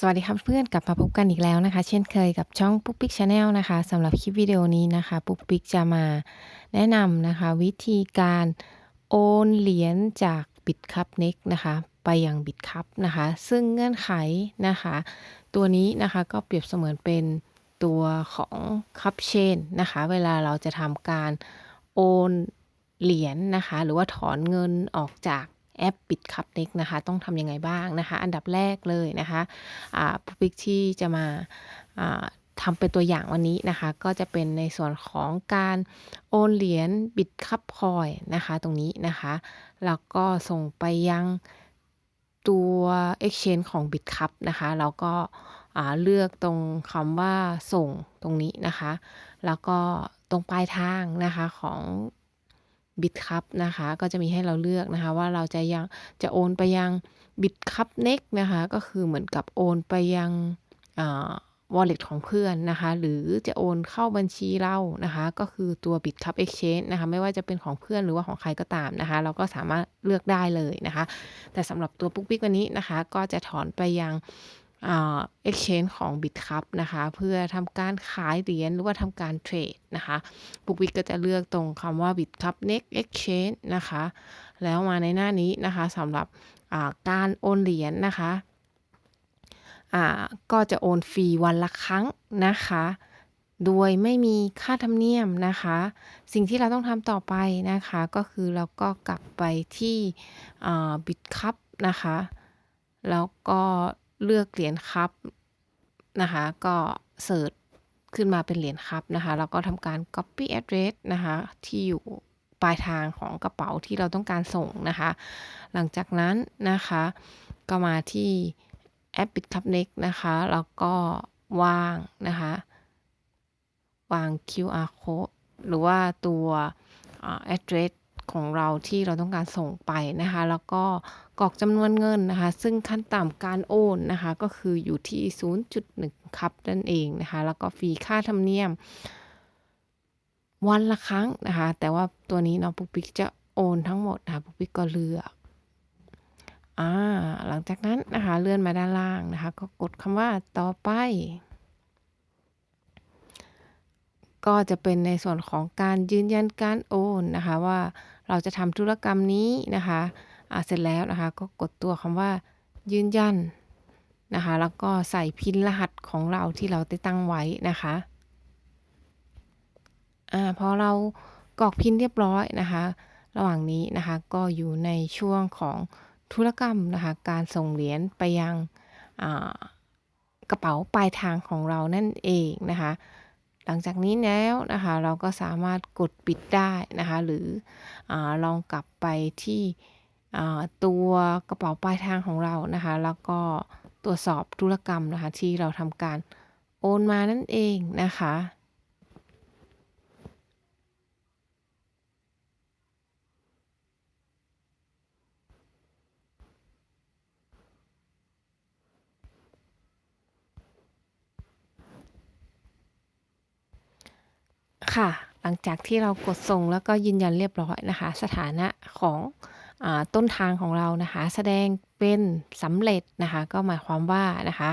สวัสดีครับเพื่อนกลับมาพบกันอีกแล้วนะคะ เช่นเคยกับช่องปุ๊กปิ๊กชาแนลนะคะสำหรับคลิปวิดีโอนี้นะคะปุ๊กปิ๊กจะมาแนะนำนะคะ วิธีการโอนเหรียญจากบิตคัพเน็กนะคะไปยังบิตคัพนะคะ ซึ่งเงื่อนไขนะคะ ตัวนี้นะคะก็เปรียบเสมือนเป็นตัวของคัพเชนนะคะ เวลาเราจะทำการโอนเหรียญนะคะ หรือว่าถอนเงินออกจาก แอปปิดคับเน็กนะคะ ต้องทำยังไงบ้างนะคะ อันดับแรกเลยนะคะปุ๊กปิ๊กที่จะมาทำเป็นตัวอย่างวันนี้นะคะ ก็จะเป็นในส่วนของการโอนเหรียญบิตคับคอยนะคะ ตรงนี้นะคะ แล้วก็ส่งไปยังตัว Exchange ของ b i t c u p นะคะ แล้วก็เลือกตรงคำว่าส่งตรงนี้นะคะ แล้วก็ตรงปลายทางนะคะของ บิตคัพนะคะ ก็จะมีให้เราเลือกนะคะ ว่าเราจะยังจะโอนไปยังบิตคัพเน็กนะคะ ก็คือเหมือนกับโอนไปยังวอลเล็ตของเพื่อนนะคะ หรือจะโอนเข้าบัญชีเรานะคะ ก็คือตัว b i t c u p Exchange นะคะ ไม่ว่าจะเป็นของเพื่อนหรือว่าของใครก็ตามนะคะ เราก็สามารถเลือกได้เลยนะคะ แต่สำหรับตัวปุ๊กปิ๊กวันนี้นะคะ ก็จะถอนไปยัง exchange ของ BitCup นะคะ เพื่อทำการขายเหรียญหรือว่าทำการเทรดนะคะปุ๊กวิกก็จะเลือกตรงคำว่า BitCup Next Exchange นะคะ แล้วมาในหน้านี้นะคะสำหรับการโอนเหรียญนะคะก็จะโอนฟรีวันละครั้งนะคะ โดยไม่มีค่าธรรมเนียมนะคะ สิ่งที่เราต้องทำต่อไปนะคะ ก็คือเราก็กลับไปที่บิตคัพนะคะ แล้วก็ เลือกเหรียญครับนะคะ ก็เสิร์ชขึ้นมาเป็นเหรียญครับนะคะแล้วก็ทำการ copy address นะคะ ที่อยู่ปลายทางของกระเป๋าที่เราต้องการส่งนะคะ หลังจากนั้นนะคะ ก็มาที่แอป BitCup Next นะคะ แล้วก็วางนะคะ วาง QR code หรือว่าตัว address ของเราที่เราต้องการส่งไปนะคะ แล้วก็กรอกจำนวนเงินนะคะ ซึ่งขั้นต่ำการโอนนะคะ ก็คืออยู่ที่ 0.1 ครับนั่นเองนะคะ แล้วก็ฟรีค่าธรรมเนียม วันละครั้งนะคะ แต่ว่าตัวนี้เนาะปุ๊กปิ๊กจะโอนทั้งหมดนะคะปุ๊กปิ๊กก็เลือกอ่าหลังจากนั้นนะคะ เลื่อนมาด้านล่างนะคะ ก็กดคำว่าต่อไปก็จะเป็นในส่วนของการยืนยันการโอนนะคะว่า เราจะทำธุรกรรมนี้นะคะเสร็จแล้วนะคะก็กดตัวคำว่ายืนยันนะคะแล้วก็ใส่พินรหัสของเราที่เราได้ตั้งไว้นะคะอ่าพอเรากรอกพินเรียบร้อยนะคะ ระหว่างนี้นะคะก็อยู่ในช่วงของธุรกรรมนะคะการส่งเหรียญไปยังกระเป๋าปลายทางของเรานั่นเองนะคะ หลังจากนี้แล้วนะคะเราก็สามารถกดปิดได้นะคะหรืออลองกลับไปที่ตัวกระเป๋าปลายทางของเรานะคะแล้วก็ตรวจสอบธุรกรรมนะคะที่เราทำการโอนมานั่นเองนะคะ ค่ะ หลังจากที่เรากดส่งแล้วก็ยืนยันเรียบร้อยนะคะ สถานะของอต้นทางของเรานะคะ แสดงเป็นสำเร็จนะคะ ก็หมายความว่านะคะ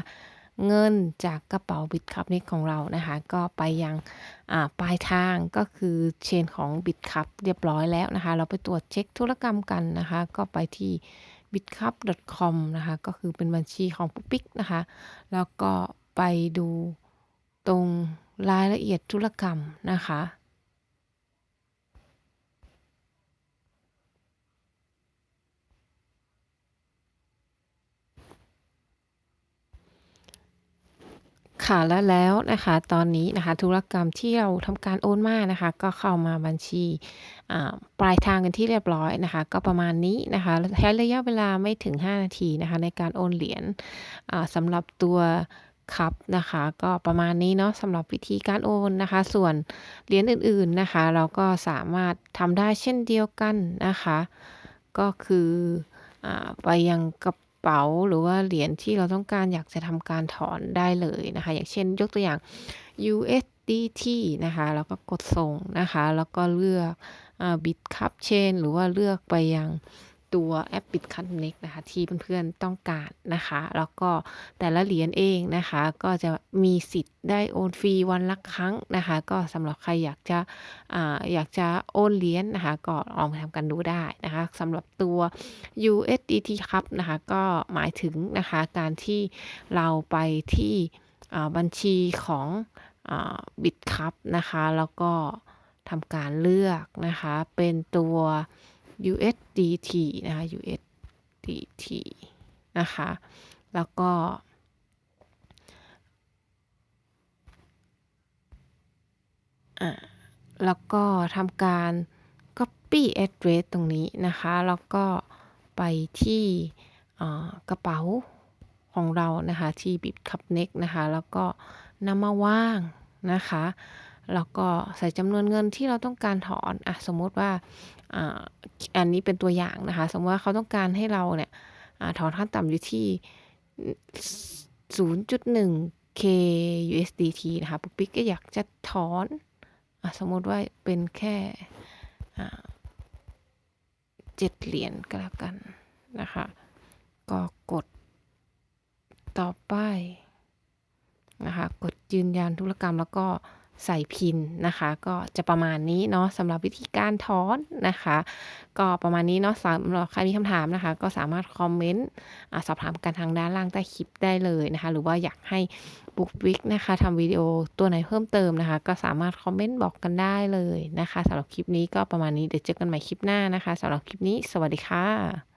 เงินจากกระเป๋าบิตคัพนี้ของเรานะคะ ก็ไปยังปลายทางก็คือเชนของบิตคัพเรียบร้อยแล้วนะคะ เราไปตรวจเช็คธุรกรรมกันนะคะ ก็ไปที่ bitcup.com นะคะ ก็คือเป็นบัญชีของปุ๊กปิ๊กนะคะ แล้วก็ไปดูตรง รายละเอียดธุรกรรมนะคะ ค่ะแล้วแล้วนะคะ ตอนนี้นะคะ ธุรกรรมที่เราทำการโอนมานะคะ ก็เข้ามาบัญชีปลายทางกันที่เรียบร้อยนะคะ ก็ประมาณนี้นะคะใช้ระยะเวลาไม่ถึง 5 นาทีนะคะ ในการโอนเหรียญสำหรับตัว ครับนะคะ ก็ประมาณนี้เนาะสำหรับวิธีการโอนนะคะ ส่วนเหรียญอื่นๆนะคะ เราก็สามารถทำได้เช่นเดียวกันนะคะ ก็คืออไปยังกระเป๋าหรือว่าเหรียญที่เราต้องการอยากจะทำการถอนได้เลยนะคะ อย่างเช่นยกตัวอย่าง USDT นะคะแล้วก็กดส่งนะคะ แล้วก็เลือกบิตคัพเชนหรือว่าเลือกไปยัง ตัวแอป BitConnect นะคะ ที่เพื่อนๆต้องการนะคะ แล้วก็แต่ละเหรียญเองนะคะ ก็จะมีสิทธิ์ได้โอนฟรีวันละครั้งนะคะ ก็สำหรับใครอยากจะอ่าอยากจะโอนเหรียญนะคะ ก็ลองทำกันดูได้นะคะสำหรับตัว USDT ครับนะคะ ก็หมายถึงนะคะการที่เราไปที่บัญชีของอ่า BitCup นะคะ แล้วก็ทำการเลือกนะคะ เป็นตัว USDT นะคะ USDT นะคะ แล้วก็ แล้วก็ทำการ copy address ตรงนี้นะคะ แล้วก็ไปที่กระเป๋าของเรานะคะ ที่ BitConnect นะคะ แล้วก็นำมาวางนะคะ แล้วก็ใส่จำนวนเงินที่เราต้องการถอนอะสมมติว่าอ่าอันนี้เป็นตัวอย่างนะคะ สมมติว่าเขาต้องการให้เราเนี่ยอถอนขั้นต่ำอยู่ที่ 0.1 K USDT นะคะปุ๊กปิ๊กก็อยากจะถอนอะสมมติว่าเป็นแค่อ่า7เหรียญก็แล้วกันนะคะ ก็กดต่อไปนะคะ กดยืนยันธุรกรรมแล้วก็ ใส่พินนะคะ ก็จะประมาณนี้เนาะสำหรับวิธีการถอนนะคะ ก็ประมาณนี้เนาะสำหรับใครมีคำถามนะคะ ก็สามารถคอมเมนต์สอบถามกันทางด้านล่างใต้คลิปได้เลยนะคะ หรือว่าอยากให้บุ๊กวิกนะคะทำวิดีโอตัวไหนเพิ่มเติมนะคะ ก็สามารถคอมเมนต์บอกกันได้เลยนะคะสำหรับคลิปนี้ก็ประมาณนี้เดี๋ยวเจอกันใหม่คลิปหน้านะคะสำหรับคลิปนี้ สวัสดีค่ะ